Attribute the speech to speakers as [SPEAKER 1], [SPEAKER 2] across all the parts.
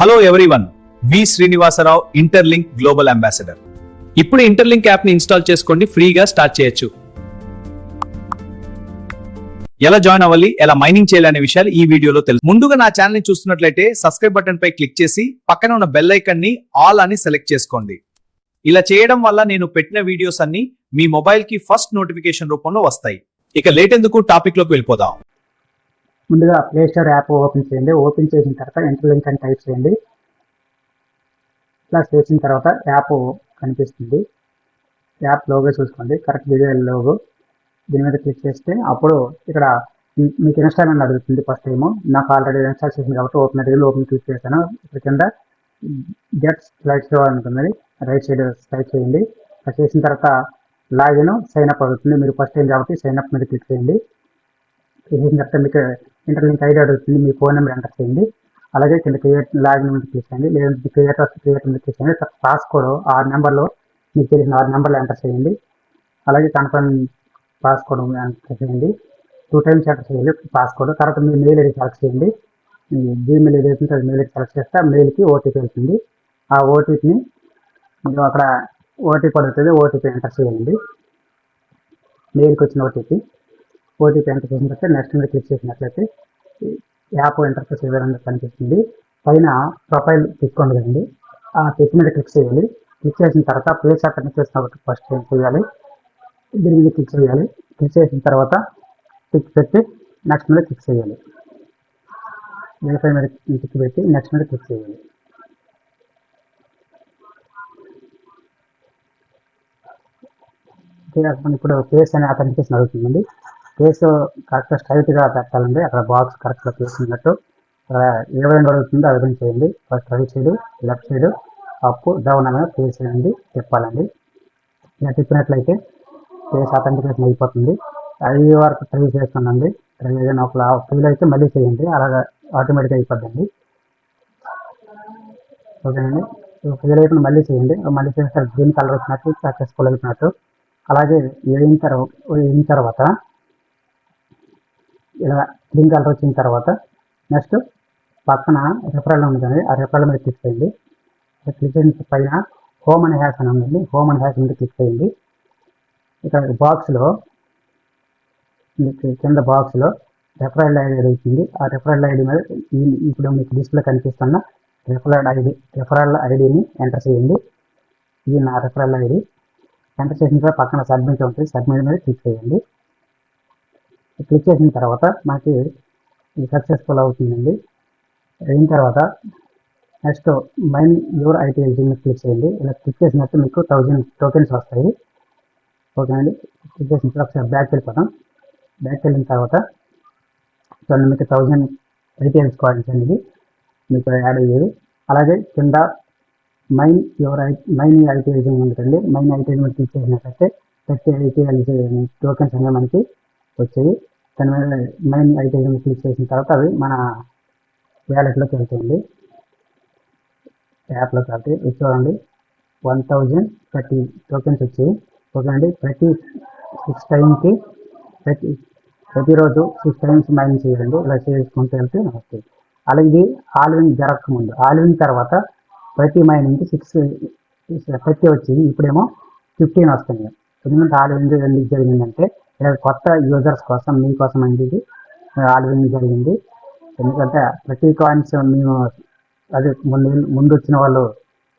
[SPEAKER 1] Hello everyone V Srinivasarao Interlink global ambassador ఇప్పుడు interlink యాప్ని install చేసుకోండి ఫ్రీగా స్టార్ట్ చేయొచ్చు. ఎలా జాయిన్ అవ్వాలి ఎలా మైనింగ్ చేయాలి అనే విషయాలు ఈ వీడియోలో తెలుసు. ముందుగా నా ఛానల్ని చూస్తున్నట్లయితే సబ్స్క్రైబ్ బటన్ పై క్లిక్ చేసి పక్కన ఉన్న బెల్ ఐకన్ని ఆల్ అని సెలెక్ట్ చేసుకోండి. ఇలా చేయడం వల్ల నేను పెట్టిన వీడియోస్ అన్ని మీ మొబైల్కి ఫస్ట్ నోటిఫికేషన్ రూపంలో వస్తాయి. ఇక లేట్ ఎందుకు? టాపిక్లోకి వెళ్ళిపోదాం.
[SPEAKER 2] ముందుగా ప్లే స్టోర్ యాప్ ఓపెన్ చేయండి. ఓపెన్ చేసిన తర్వాత ఇంటర్లింక్ అని టైప్ చేయండి. ఇలా చేసిన తర్వాత యాప్ కనిపిస్తుంది. యాప్ లోగో చూసుకోండి. కరెక్ట్ వీడియో లోగో దీని మీద క్లిక్ చేస్తే అప్పుడు ఇక్కడ మీకు ఇన్స్టాల్ అని అడుగుతుంది ఫస్ట్ టైము నాకు ఆల్రెడీ ఇన్స్టాల్ చేసింది కాబట్టి ఓపెన్ అడిగి ఓపెన్ క్లిక్ చేశాను. ఇక్కడ కింద గెట్ స్లైడ్ షో ఉంటుంది. రైట్ సైడ్ స్లైడ్ చేయండి. అది చేసిన తర్వాత లాగిన్ సైన్ అప్ అవుతుంది. మీరు ఫస్ట్ టైం కాబట్టి సైన్ అప్ మీద క్లిక్ చేయండి. చేసిన తర్వాత మీకు ఇంటర్లింక్ ఐడి అడుగుతుంది మీ ఫోన్ నెంబర్ ఎంటర్ చేయండి. అలాగే కింద క్రియేట్ లాగిన్ మీద క్లిక్ చేయండి లేదంటే క్రియేట్ వస్తే క్రియేట్ మీద చేయండి పాస్కోడ్ ఆరు నెంబర్లో మీకు తెలిసిన ఆరు నెంబర్లు ఎంటర్ చేయండి. అలాగే కన్ఫర్మ్ పాస్కోడ్ ఎంటర్ చేయండి. టూ టైమ్స్ ఎంటర్ చేయాలి పాస్కోడ్ తర్వాత మీ మెయిల్ ఐడి సెలెక్ట్ చేయండి. జీమెయిల్ ఏదైతే అది మెయిల్ ఐడి సెలెక్ట్ చేస్తే ఆ మెయిల్కి ఓటీపీ వెళ్తుంది ఆ ఓటీపీని మీరు అక్కడ ఓటీపీ అడుగుతుంది ఓటీపీ ఎంటర్ చేయండి. మెయిల్కి వచ్చిన ఓటీపీ ఓటీపీ ఎంటర్ చేసిన తర్వాత నెక్స్ట్ మీద క్లిక్ చేసినట్లయితే యాప్ ఇంటర్ఫేస్ విధంగా కనిపిస్తుంది. పైన ప్రొఫైల్ పిక్ ఉంది కదండి. ఆ పిక్ మీద క్లిక్ చేయాలి. క్లిక్ చేసిన తర్వాత ప్లేస్ అక్కడ చేసిన ఫస్ట్ ఏం చేయాలి? దీని మీద క్లిక్ చేయాలి. క్లిక్ చేసిన తర్వాత టిక్ పెట్టి నెక్స్ట్ మీద క్లిక్ చేయాలి. వెరిఫై మీద టిక్ పెట్టి నెక్స్ట్ మీద క్లిక్ చేయాలి. ఇప్పుడు ప్లేస్ అనే అథెంటికేషన్ అవుతుందండి ఫేస్ కరెక్ట్ స్ట్రైట్గా పెట్టాలండి. అక్కడ బాక్స్ కరెక్ట్గా తీసుకున్నట్టు. ఉన్నట్టు అక్కడ ఏ విధంగా ఆ విధంగా చేయండి. First right side left side up down అనేది ఫేస్ చేయండి తిప్పాలండి ఇలా తిప్పినట్లయితే ఫేస్ అథెంటికేషన్ అయిపోతుంది. ఐదు వరకు ట్రై చేస్తానండి ట్రై అయిన ఒక ఫీల్ అయితే మళ్ళీ చేయండి. అలాగా ఆటోమేటిక్గా అయిపోద్దండి. ఓకేనండి. ఫీల్ అయిపోయిన మళ్ళీ చేయండి. మళ్ళీ చేస్తారు గ్రీన్ కలర్ వచ్చినట్టు సక్సెస్ఫుల్ అయిపోయినట్టు. అలాగే అయిన తర్వాత వేయిన తర్వాత ఇలా గ్రీన్ కలర్ వచ్చిన తర్వాత నెక్స్ట్ పక్కన రెఫరల్ ఉంటుంది ఆ రెఫరల్ మీద క్లిక్ చేయండి. క్లిక్ చేసిన పైన హోమ్ అండ్ హ్యాస్ అని ఉందండి. హోమ్ అండ్ హ్యాస్ మీద క్లిక్ చేయండి. ఇక్కడ బాక్స్లో మీకు కింద బాక్స్లో రెఫరల్ ఐడి వచ్చింది ఆ రెఫరల్ ఐడి మీద ఇప్పుడు మీకు డిస్ప్లే కనిపిస్తున్న రెఫరల్ ఐడి రెఫరల్ ఐడిని ఎంటర్ చేయండి. ఇది నా రెఫరల్ ఐడి. ఎంటర్ చేసిన తర్వాత పక్కన సబ్మిట్ ఉంటుంది. సబ్మిట్ మీద క్లిక్ చేయండి. క్లిక్ చేసిన తర్వాత మనకి సక్సెస్ఫుల్ అవుతుందండి. అయిన తర్వాత next mine your IT exim click చేయండి. ఇలా క్లిక్ చేసినట్టు మీకు థౌజండ్ టోకెన్స్ వస్తాయి. ఓకేనండి క్లిక్ చేసిన తర్వాత ఒకసారి బ్యాక్ వెళ్ళిపోతాం బ్యాక్ వెళ్ళిన తర్వాత చూడండి మీకు థౌజండ్ ఐటీఎల్స్ కాయిన్స్ అనేది మీకు యాడ్ అయ్యేది. అలాగే కింద mine your I mine ITL ఉంటుందండి మైన్ ఐటీఎల్ మీద క్లిక్ చేసినట్లయితే ప్రతి ఐటీఎల్జీ టోకెన్స్ అనేవి మనకి వచ్చాయి దాని మీద మైన్ ఐటీఎల్ క్లిక్ చేసిన తర్వాత అవి మన వ్యాలెట్లోకి వెళ్తుంది. యాప్లో కాబట్టి ఇది చూడండి. వన్ థౌజండ్ థర్టీ టోకెన్స్ వచ్చాయి ఓకే అండి. ప్రతి సిక్స్ టైంకి ప్రతి ప్రతిరోజు సిక్స్ టైమ్స్ మైన్ చేయండి. ఇలా చేసుకుంటూ వెళ్తే వస్తాయి అలాగే ఇది ఆల్వింగ్ జరగకముందు. ఆల్వింగ్ తర్వాత ప్రతి మైనింగ్కి సిక్స్ ప్రతి వచ్చింది ఇప్పుడేమో ఫిఫ్టీన్ వస్తుంది ఎందుకంటే ఆల్వింగ్ ఎందుకు జరిగిందంటే ఇలా కొత్త యూజర్స్ కోసం మీకోసం అనేది ఇది ఆల్వింగ్ జరిగింది. ఎందుకంటే ప్రతి కాయిన్స్ మేము అదే ముందు ముందు వచ్చిన వాళ్ళు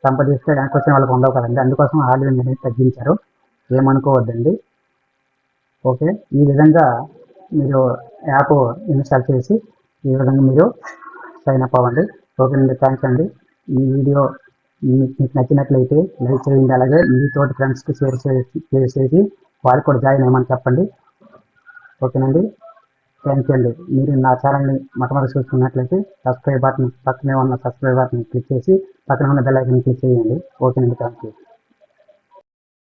[SPEAKER 2] సంపాదిస్తే వెనక్కి వచ్చిన వాళ్ళకి ఉండవు కదండి. అందుకోసం ఆల్వింగ్ అనేది తగ్గించారు. ఏమనుకోవద్దండి. ఓకే. ఈ విధంగా మీరు యాప్ ఇన్స్టాల్ చేసి ఈ విధంగా మీరు సైన్ అప్ అవ్వండి. ఓకే అండి. థ్యాంక్స్ అండి. ఈ వీడియో మీకు మీకు నచ్చినట్లయితే లైక్ చేయండి. అలాగే మీ తోటి ఫ్రెండ్స్కి షేర్ చేసి వారికి వాళ్ళు కూడా జాయిన్ అయ్యమని చెప్పండి. ఓకేనండి? థ్యాంక్ యూ అండి. మీరు నా ఛానల్ని మొట్టమొదటి చూసుకున్నట్లయితే సబ్స్క్రైబ్ బటన్ పక్కనే ఉన్న సబ్స్క్రైబ్ బటన్ క్లిక్ చేసి పక్కన ఉన్న బెల్ ఐకన్ క్లిక్ చేయండి. ఓకేనండి థ్యాంక్ యూ.